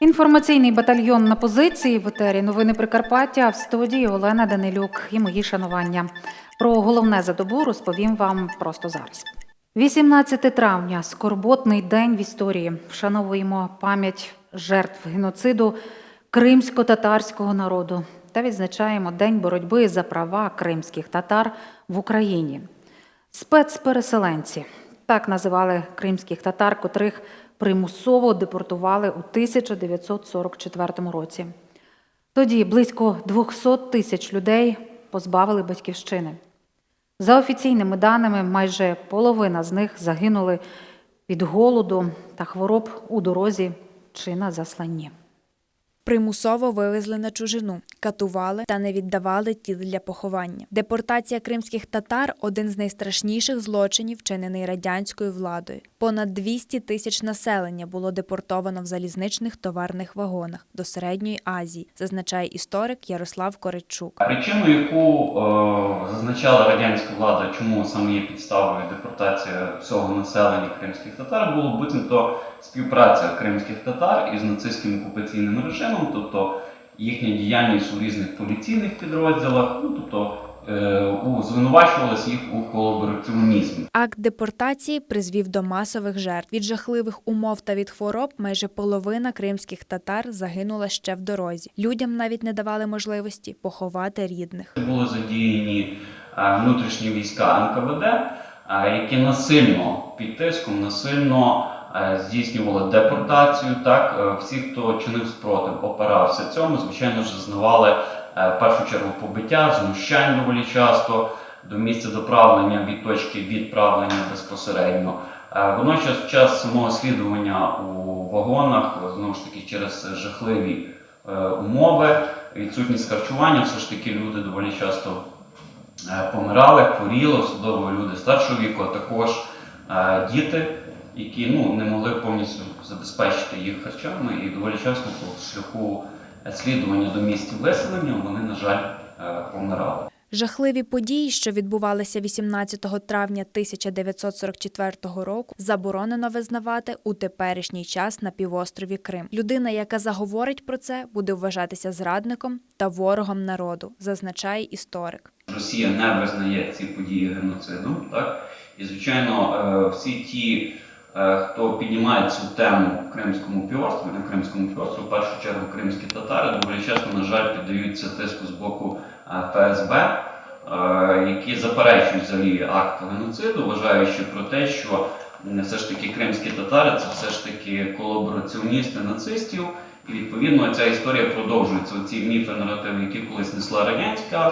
Інформаційний батальйон на позиції в етері Новини Прикарпаття в студії Олена Данилюк і мої шанування. Про головне за добу розповім вам просто зараз. 18 травня скорботний день в історії. Вшановуємо пам'ять жертв геноциду кримсько-татарського народу та відзначаємо День боротьби за права кримських татар в Україні. Спецпереселенці так називали кримських татар, котрих примусово депортували у 1944 році. Тоді близько 200 тисяч людей позбавили батьківщини. За офіційними даними, майже половина з них загинули від голоду та хвороб у дорозі чи на засланні. Примусово вивезли на чужину, катували та не віддавали тіл для поховання. Депортація кримських татар один з найстрашніших злочинів, вчинений радянською владою. Понад 200 тисяч населення було депортовано в залізничних товарних вагонах до Середньої Азії, зазначає історик Ярослав Коричук. Причину, яку е, зазначала радянська влада, чому саме є підставою депортація всього населення кримських татар, було буцімто співпраця кримських татар із нацистським окупаційним режимом, тобто їхня діяльність у різних поліційних підрозділах, ну тобто е, у звинувачувалась їх у колабораціонізмі. Акт депортації призвів до масових жертв. Від жахливих умов та від хвороб майже половина кримських татар загинула ще в дорозі. Людям навіть не давали можливості поховати рідних. Були задіяні е, внутрішні війська НКВД, е, які насильно під тиском, насильно здійснювали депортацію. Так, Е, всі, хто чинив спротив, опирався цьому, звичайно ж, зазнавали е, в першу чергу побиття, знущань доволі часто до місця доправлення від точки відправлення безпосередньо. Е, Водночас, час самого слідування у вагонах, знову ж таки, через жахливі е, умови, відсутність харчування, все ж таки люди доволі часто е, помирали, хворіли, особливо люди старшого віку, а також е, діти, які ну, не могли повністю забезпечити їх харчами, і доволі часто по шляху слідування до місць виселення вони, на жаль, е, помирали. Жахливі події, що відбувалися 18 травня 1944 року, заборонено визнавати у теперішній час на півострові Крим. Людина, яка заговорить про це, буде вважатися зрадником та ворогом народу, зазначає історик. Росія не визнає ці події геноцидом, так і звичайно, е, всі ті, хто піднімає цю тему в Кримському півострові, на Кримському півострові, в першу чергу кримські татари, доволі часто, на жаль, піддаються тиску з боку е, ФСБ, е, які заперечують взагалі акт геноциду, вважаючи про те, що все ж таки кримські татари це все ж таки колабораціоністи нацистів. І відповідно ця історія продовжується. Оці міфи, наративи, які колись несла радянська е,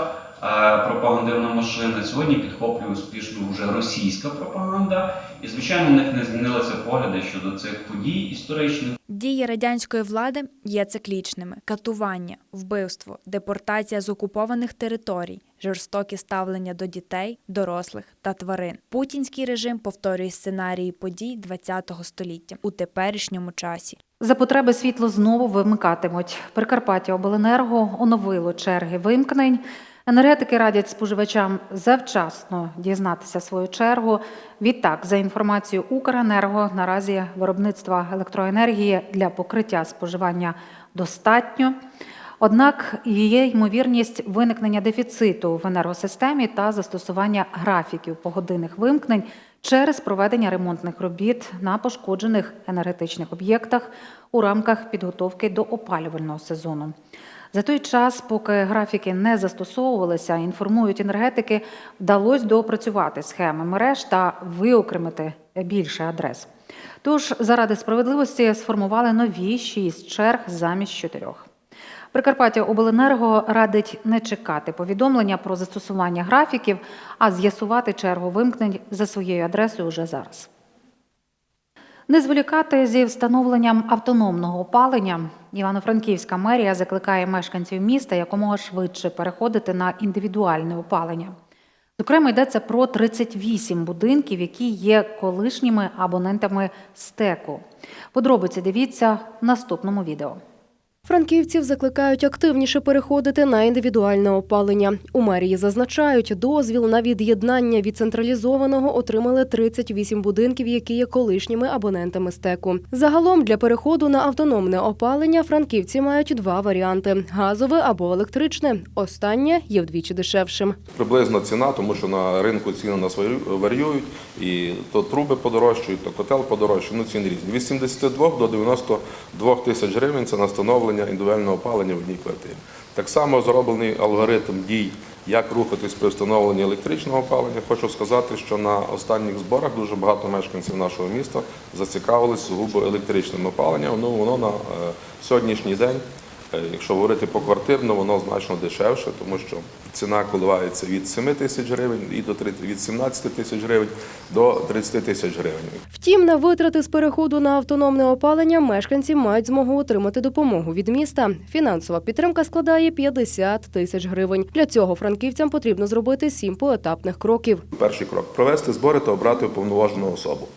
пропагандивна машина, сьогодні підхоплює успішно вже російська пропаганда. І звичайно, в них не змінилися погляди щодо цих подій історичних. Дії радянської влади є циклічними: катування, вбивство, депортація з окупованих територій, жорстокі ставлення до дітей, дорослих та тварин. Путінський режим повторює сценарії подій ХХ століття у теперішньому часі. За потреби світло знову вимикатимуть. Прикарпаття Обленерго оновило черги вимкнень. Енергетики радять споживачам завчасно дізнатися свою чергу. Відтак, за інформацією Укренерго, наразі виробництва електроенергії для покриття споживання достатньо. Однак є ймовірність виникнення дефіциту в енергосистемі та застосування графіків погодинних вимкнень через проведення ремонтних робіт на пошкоджених енергетичних об'єктах у рамках підготовки до опалювального сезону. За той час, поки графіки не застосовувалися, інформують енергетики, вдалося доопрацювати схеми мереж та виокремити більше адрес. Тож, заради справедливості сформували нові шість черг замість чотирьох. Прикарпаття Обленерго радить не чекати повідомлення про застосування графіків, а з'ясувати чергу вимкнень за своєю адресою вже зараз. Не зволікати зі встановленням автономного опалення. Івано-Франківська мерія закликає мешканців міста якомога швидше переходити на індивідуальне опалення. Зокрема, йдеться про 38 будинків, які є колишніми абонентами стеку. Подробиці дивіться в наступному відео. Франківців закликають активніше переходити на індивідуальне опалення. У мерії зазначають, дозвіл на від'єднання від централізованого отримали 38 будинків, які є колишніми абонентами стеку. Загалом для переходу на автономне опалення франківці мають два варіанти: газове або електричне. Останнє є вдвічі дешевшим. Приблизна ціна, тому що на ринку ціни нас варіюють, і то труби подорожчають, то котел подорожчає, ну ціни різні. Від 72 до 92 тисяч гривень це на встановлення індивідуального опалення в одній квартирі. Так само зроблений алгоритм дій, як рухатись при встановленні електричного опалення. Хочу сказати, що на останніх зборах дуже багато мешканців нашого міста зацікавились сугубо електричним опаленням. Ну, воно на е, сьогоднішній день Якщо говорити поквартирно, воно значно дешевше, тому що ціна коливається від 7 тисяч гривень і до 30 від 17 тисяч гривень до 30 тисяч гривень. Втім, на витрати з переходу на автономне опалення мешканці мають змогу отримати допомогу від міста. Фінансова підтримка складає 50 тисяч гривень. Для цього франківцям потрібно зробити сім поетапних кроків. Перший крок провести збори та обрати уповноважену особу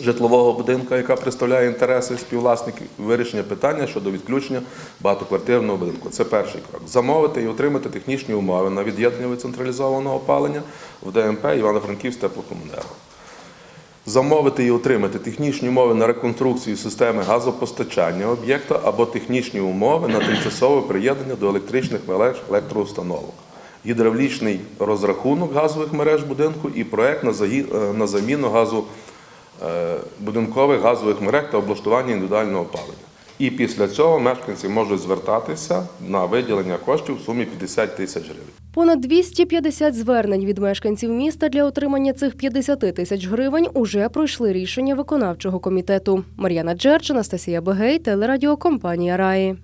житлового будинку, яка представляє інтереси співвласників, вирішення питання щодо відключення багатоквартирного будинку. Це перший крок. Замовити і отримати технічні умови на від'єднання від централізованого опалення в ДМП Івано-Франківськ теплокомуненерго. Замовити і отримати технічні умови на реконструкцію системи газопостачання об'єкта або технічні умови на тимчасове приєднання до електричних мереж електроустановок, гідравлічний розрахунок газових мереж будинку і проект на е, заміну газу будинкових газових мереж та облаштування індивідуального опалення. І після цього мешканці можуть звертатися на виділення коштів в сумі 50 тисяч гривень. Понад 250 звернень від мешканців міста для отримання цих 50 тисяч гривень уже пройшли рішення виконавчого комітету. Мар'яна Джерч, Анастасія Бегей, телерадіокомпанія Раї.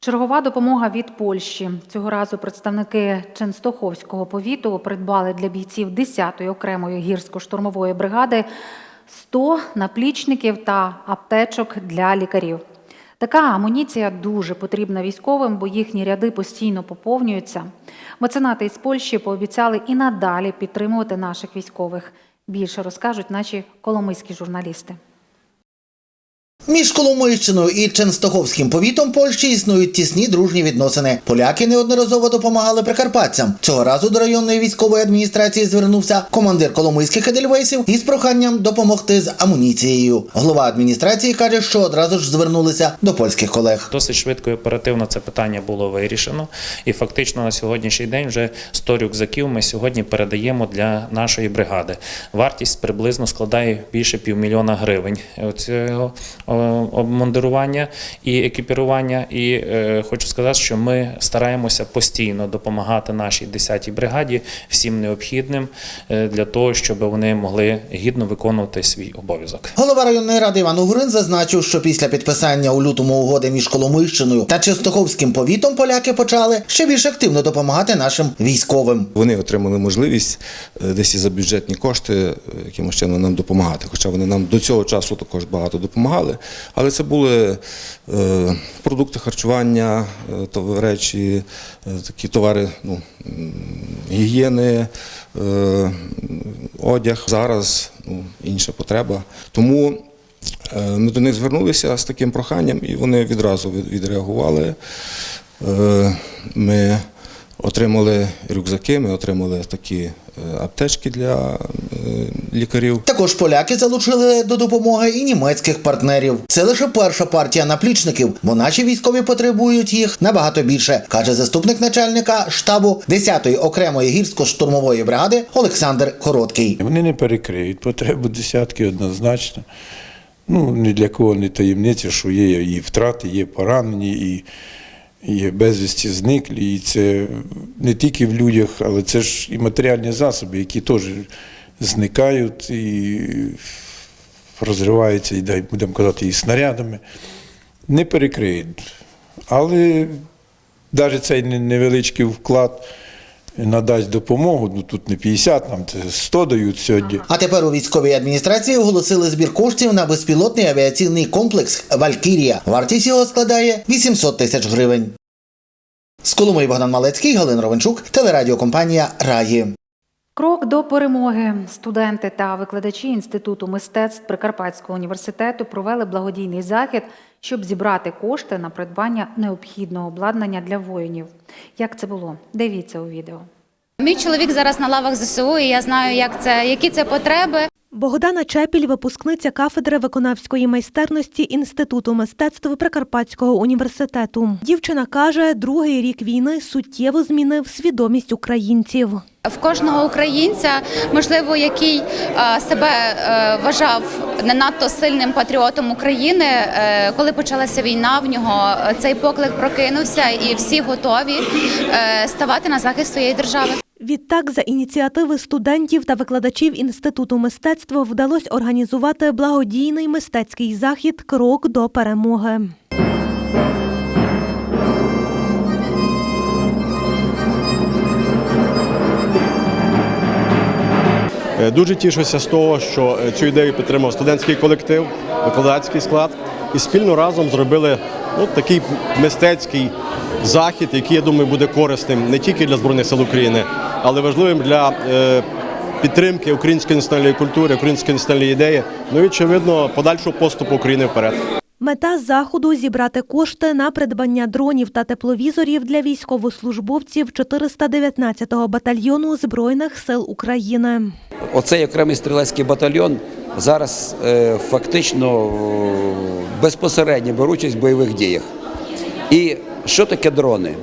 Чергова допомога від Польщі. Цього разу представники Ченстоховського повіту придбали для бійців 10-ї окремої гірсько-штурмової бригади 100 наплічників та аптечок для лікарів. Така амуніція дуже потрібна військовим, бо їхні ряди постійно поповнюються. Меценати із Польщі пообіцяли і надалі підтримувати наших військових. Більше розкажуть наші коломийські журналісти. Між Коломийщиною і Ченстоховським повітом Польщі існують тісні дружні відносини. Поляки неодноразово допомагали прикарпатцям. Цього разу до районної військової адміністрації звернувся командир коломийських едельвейсів із проханням допомогти з амуніцією. Голова адміністрації каже, що одразу ж звернулися до польських колег. Досить швидко і оперативно це питання було вирішено. І фактично на сьогоднішній день вже 100 рюкзаків ми сьогодні передаємо для нашої бригади. Вартість приблизно складає більше півмільйона гривень цього обмундирування і екіпірування. І е, хочу сказати, що ми стараємося постійно допомагати нашій 10-й бригаді всім необхідним е, для того, щоб вони могли гідно виконувати свій обов'язок. Голова районної ради Іван Угрин зазначив, що після підписання у лютому угоди між Коломийщиною та Ченстоховським повітом поляки почали ще більш активно допомагати нашим військовим. Вони отримали можливість е, десь і за бюджетні кошти е, якимось чином нам допомагати. Хоча вони нам до цього часу також багато допомагали. Але це були е, продукти харчування, е, речі, е, такі товари ну, гігієни, одяг. Зараз ну, інша потреба. Тому ми до них звернулися з таким проханням, і вони відразу відреагували. Ми отримали рюкзаки, ми отримали такі аптечки для е, лікарів. Також поляки залучили до допомоги і німецьких партнерів. Це лише перша партія наплічників, бо наші військові потребують їх набагато більше, каже заступник начальника штабу 10-ї окремої гірсько-штурмової бригади Олександр Короткий. Вони не перекриють потребу десятки однозначно. Ну, ні для кого не таємниця, що є і втрати, є поранені, і безвісті зниклі. І це не тільки в людях, але це ж і матеріальні засоби, які теж зникають і розриваються, і дай будемо казати, і снарядами. Не перекриють. Але навіть цей невеличкий вклад надасть допомогу. Ну тут не 50, нам це 100 дають сьогодні. А тепер у військовій адміністрації оголосили збір коштів на безпілотний авіаційний комплекс Валькірія. Вартість його складає 800 тисяч гривень. З Коломиї Богдан Малецький, Галина Ровенчук, телерадіокомпанія Раї. Крок до перемоги. Студенти та викладачі Інституту мистецтв Прикарпатського університету провели благодійний захід, щоб зібрати кошти на придбання необхідного обладнання для воїнів. Як це було? Дивіться у відео. Мій чоловік зараз на лавах ЗСУ, і я знаю, як це, які це потреби. Богдана Чепіль, випускниця кафедри виконавської майстерності Інституту мистецтв Прикарпатського університету. Дівчина каже, другий рік війни суттєво змінив свідомість українців. В кожного українця, можливо, який себе е, вважав не надто сильним патріотом України, е, коли почалася війна, в нього е, цей поклик прокинувся, і всі готові ставати на захист своєї держави. Відтак, за ініціативи студентів та викладачів Інституту мистецтва вдалося організувати благодійний мистецький захід Крок до перемоги. Е, Дуже тішуся з того, що е, цю ідею підтримав студентський колектив, викладацький склад, і спільно разом зробили ну, такий мистецький захід, який, я думаю, буде корисним не тільки для Збройних сил України, але важливим для е, підтримки української національної культури, української національної ідеї, ну і очевидно подальшого поступу України вперед. Мета заходу зібрати кошти на придбання дронів та тепловізорів для військовослужбовців 419-го батальйону Збройних сил України. Оцей окремий стрілецький батальйон зараз е, фактично безпосередньо бере участь в бойових діях. І що таке дрони?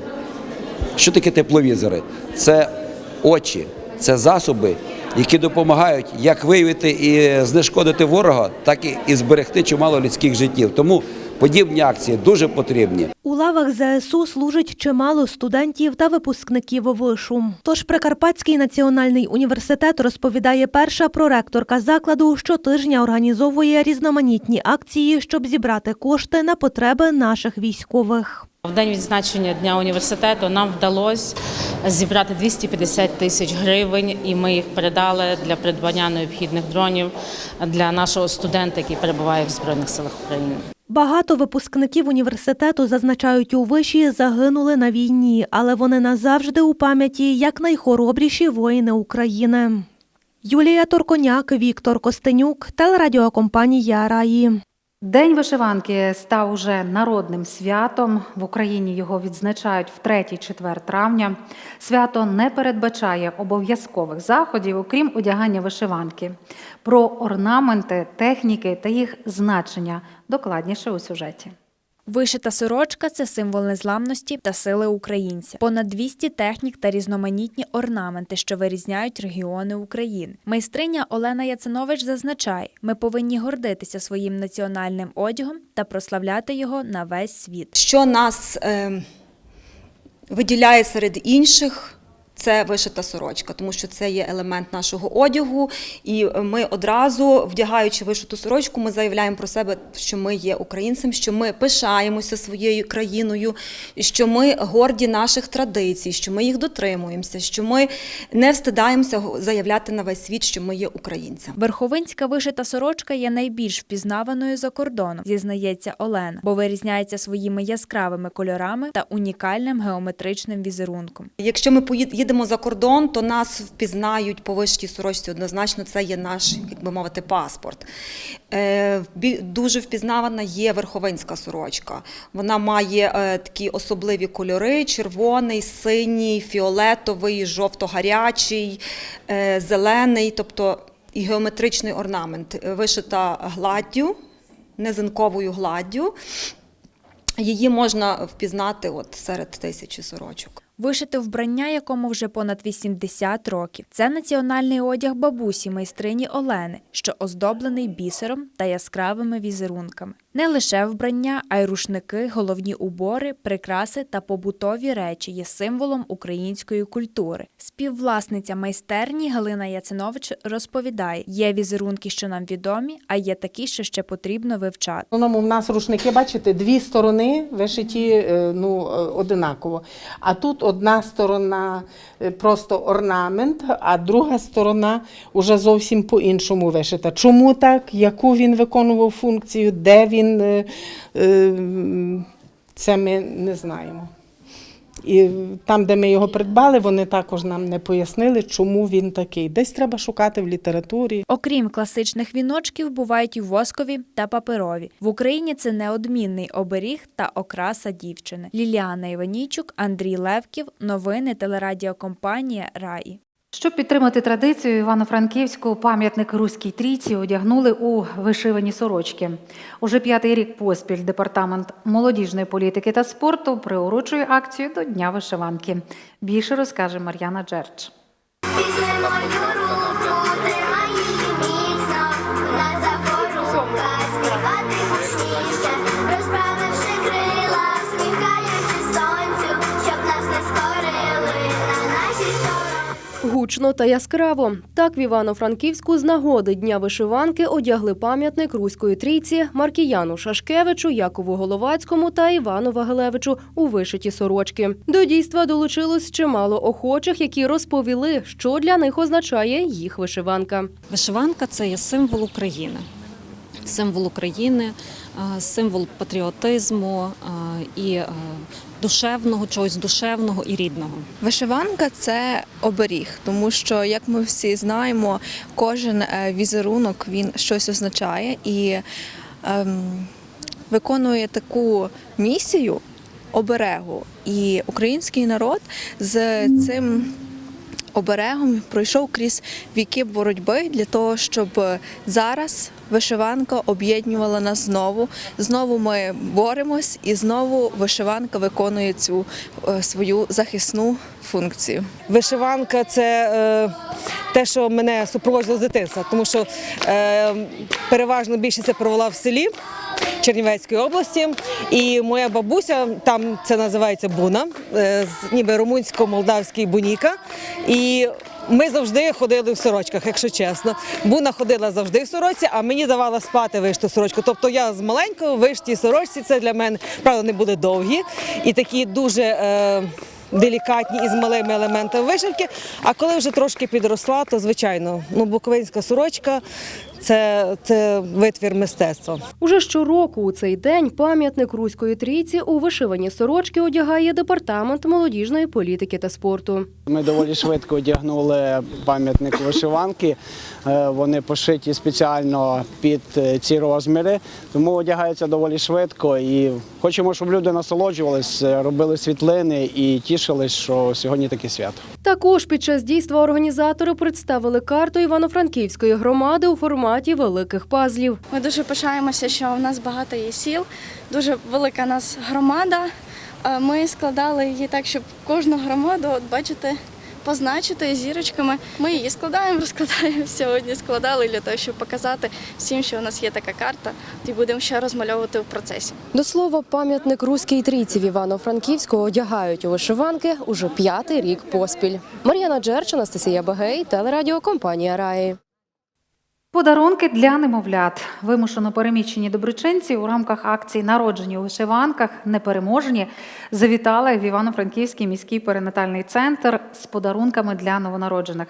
Що таке тепловізори? Це очі, це засоби, які допомагають як виявити і знешкодити ворога, так і- зберегти чимало людських життів. Тому подібні акції дуже потрібні. У лавах ЗСУ служить чимало студентів та випускників вишу. Тож Прикарпатський національний університет розповідає перша проректорка закладу, щотижня організовує різноманітні акції, щоб зібрати кошти на потреби наших військових. В день відзначення дня університету нам вдалося зібрати 250 тисяч гривень, і ми їх передали для придбання необхідних дронів для нашого студента, який перебуває в Збройних силах України. Багато випускників університету зазначають у виші загинули на війні, але вони назавжди у пам'яті як найхоробріші воїни України. Юлія Торконяк, Віктор Костенюк, телерадіокомпанія Раї. День вишиванки став уже народним святом. В Україні його відзначають в 3-4 травня. Свято не передбачає обов'язкових заходів, окрім одягання вишиванки. Про орнаменти, техніки та їх значення докладніше у сюжеті. Вишита сорочка це символ незламності та сили українця. Понад 200 технік та різноманітні орнаменти, що вирізняють регіони України. Майстриня Олена Яцинович зазначає: ми повинні гордитися своїм національним одягом та прославляти його на весь світ. Що нас е, виділяє серед інших, це вишита сорочка, тому що це є елемент нашого одягу, і ми одразу, вдягаючи вишиту сорочку, ми заявляємо про себе, що ми є українцем, що ми пишаємося своєю країною, що ми горді наших традицій, що ми їх дотримуємося, що ми не встидаємося заявляти на весь світ, що ми є українцями. Верховинська вишита сорочка є найбільш впізнаваною за кордоном, зізнається Олена, бо вирізняється своїми яскравими кольорами та унікальним геометричним візерунком. Якщо ми поїдемо за кордон, то нас впізнають по вишитій сорочці. Однозначно, це є наш, як би мовити, паспорт. Е, Дуже впізнавана є верховинська сорочка. Вона має е, такі особливі кольори: червоний, синій, фіолетовий, жовто-гарячий, е, зелений, тобто і геометричний орнамент, вишита гладдю, незинковою гладдю. Її можна впізнати от серед тисячі сорочок. Вишите вбрання, якому вже понад 80 років. Це національний одяг бабусі майстрині Олени, що оздоблений бісером та яскравими візерунками. Не лише вбрання, а й рушники, головні убори, прикраси та побутові речі є символом української культури. Співвласниця майстерні Галина Яцинович розповідає: є візерунки, що нам відомі, а є такі, що ще потрібно вивчати. Основному в нас рушники, бачите, дві сторони вишиті е, ну, е, одинаково. А тут одна сторона е, просто орнамент, а друга сторона вже зовсім по-іншому вишита. Чому так? Яку він виконував функцію, де він, е, е, це ми не знаємо. І там, де ми його придбали, вони також нам не пояснили, чому він такий. Десь треба шукати в літературі. Окрім класичних віночків, бувають і воскові та паперові. В Україні це неодмінний оберіг та окраса дівчини. Ліліана Іванійчук, Андрій Левків. Новини телерадіокомпанія Раї. Щоб підтримати традицію Івано-Франківську, пам'ятник Руській трійці одягнули у вишивані сорочки. Уже п'ятий рік поспіль департамент молодіжної політики та спорту приурочує акцію до Дня вишиванки. Більше розкаже Мар'яна Джерч. Візьмемо руку, Гучно та яскраво. Так в Івано-Франківську з нагоди Дня вишиванки одягли пам'ятник Руської трійці Маркіяну Шашкевичу, Якову Головацькому та Івану Вагелевичу у вишиті сорочки. До дійства долучилось чимало охочих, які розповіли, що для них означає їх вишиванка. Вишиванка це є символ України. Символ України, символ патріотизму е, і е, душевного, чогось душевного і рідного. Вишиванка це оберіг, тому що, як ми всі знаємо, кожен е, візерунок він щось означає і ем, виконує таку місію оберегу. І український народ з цим оберегом пройшов крізь віки боротьби для того, щоб зараз вишиванка об'єднувала нас знову. Знову ми боремось, і знову вишиванка виконує цю е, свою захисну функцію. Вишиванка це е, те, що мене супроводжувало з дитинства, тому що е, переважно більшість я провела в селі Чернівецької області. І моя бабуся, там це називається буна, ніби румунсько-молдавський буніка. І ми завжди ходили в сорочках, якщо чесно. Буна ходила завжди в сорочці, а мені давала спати вишту сорочку. Тобто я з маленького виштій сорочці, це для мене, правда, не були довгі і такі дуже. Е, делікатні і з малими елементами вишивки. А коли вже трошки підросла, то звичайно, ну буковинська сорочка це, це витвір мистецтва. Уже щороку у цей день пам'ятник Руської трійці у вишивані сорочки одягає департамент молодіжної політики та спорту. Ми доволі швидко одягнули пам'ятник вишиванки. Е, Вони пошиті спеціально під е, ці розміри, тому одягаються доволі швидко. І хочемо, щоб люди насолоджувались, е, робили світлини і тішились, що сьогодні таке свято. Також під час дійства організатори представили карту Івано-Франківської громади у форматі великих пазлів. Ми дуже пишаємося, що в нас багато є сіл, дуже велика нас громада. Е, Ми складали її так, щоб кожну громаду, от бачите, позначити зірочками. Ми її складаємо, розкладаємо сьогодні. Складали для того, щоб показати всім, що у нас є така карта, і будемо ще розмальовувати в процесі. До слова, пам'ятник Руській трійці в Івано-Франківську одягають у вишиванки уже п'ятий рік поспіль. Мар'яна Джерч, Анастасія Багей, телерадіокомпанія Раї. Подарунки для немовлят. Вимушено переміщені доброчинці у рамках акції Народжені у вишиванках непереможні завітали в Івано-Франківський міський перинатальний центр з подарунками для новонароджених.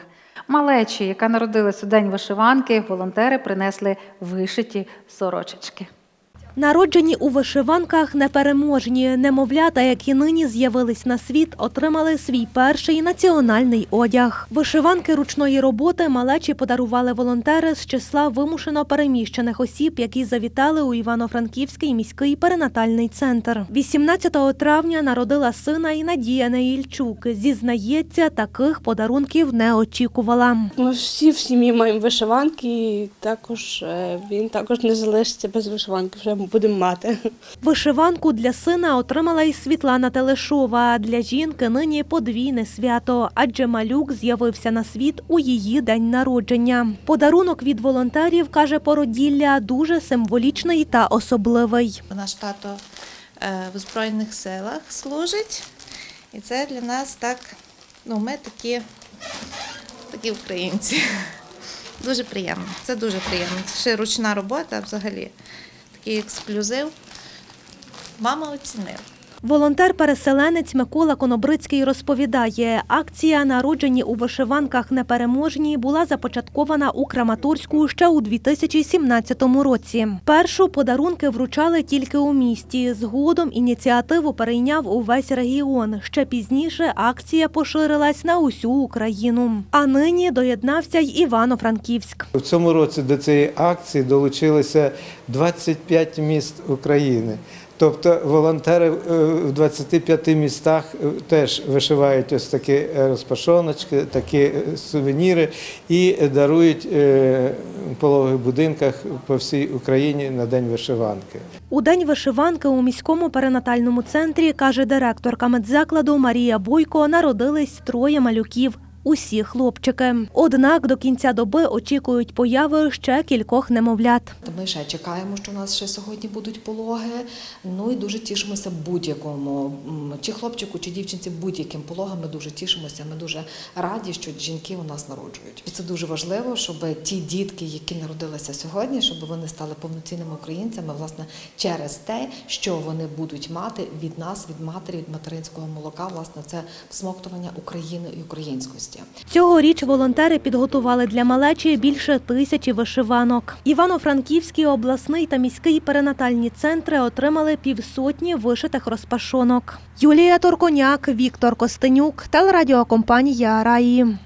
Малечі, яка народилась у день вишиванки, волонтери принесли вишиті сорочечки. Народжені у вишиванках непереможні немовлята, які нині з'явились на світ, отримали свій перший національний одяг. Вишиванки ручної роботи малечі подарували волонтери з числа вимушено переміщених осіб, які завітали у Івано-Франківський міський перинатальний центр. 18 травня народила сина і Надія Неїльчук. Зізнається, таких подарунків не очікувала. Ми всі в сім'ї маємо вишиванки, і також е, він також не залишиться без вишиванки. Вже будемо мати. Вишиванку для сина отримала і Світлана Телешова. Для жінки нині подвійне свято, адже малюк з'явився на світ у її день народження. Подарунок від волонтерів каже породілля дуже символічний та особливий. Наш тато е, в Збройних силах служить, і це для нас так, ну ми такі, такі українці. Дуже приємно. Це дуже приємно. Це ще ручна робота взагалі. Такий ексклюзив. Мама оцінила. Волонтер-переселенець Микола Конобрицький розповідає, акція «Народжені у вишиванках непереможні» була започаткована у Краматорську ще у 2017 році. Першу подарунки вручали тільки у місті. Згодом ініціативу перейняв увесь регіон. Ще пізніше акція поширилась на усю Україну. А нині доєднався й Івано-Франківськ. В цьому році до цієї акції долучилося 25 міст України. Тобто волонтери е, в 25 містах е, теж вишивають ось такі е, розпашоночки, такі сувеніри і дарують в будинках по всій Україні на День вишиванки. У день вишиванки у міському перинатальному центрі, каже директорка медзакладу Марія Бойко, народились троє малюків. Усі хлопчики. Однак до кінця доби очікують появи ще кількох немовлят. Ми ще чекаємо, що у нас ще сьогодні будуть пологи. Ну і дуже тішимося будь-якому чи хлопчику, чи дівчинці будь-яким пологам. Ми дуже тішимося. Ми дуже раді, що жінки у нас народжують. І це дуже важливо, щоб ті дітки, які народилися сьогодні, щоб вони стали повноцінними українцями, власне, через те, що вони будуть мати від нас, від матері, від материнського молока, власне, це всмоктування України і українськості. Цьогоріч волонтери підготували для малечі більше тисячі вишиванок. Івано-Франківський обласний та міський перинатальні центри отримали півсотні вишитих розпашонок. Юлія Торконяк, Віктор Костенюк, телерадіокомпанія Раї.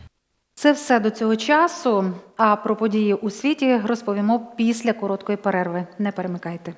Це все до цього часу. А про події у світі розповімо після короткої перерви. Не перемикайте.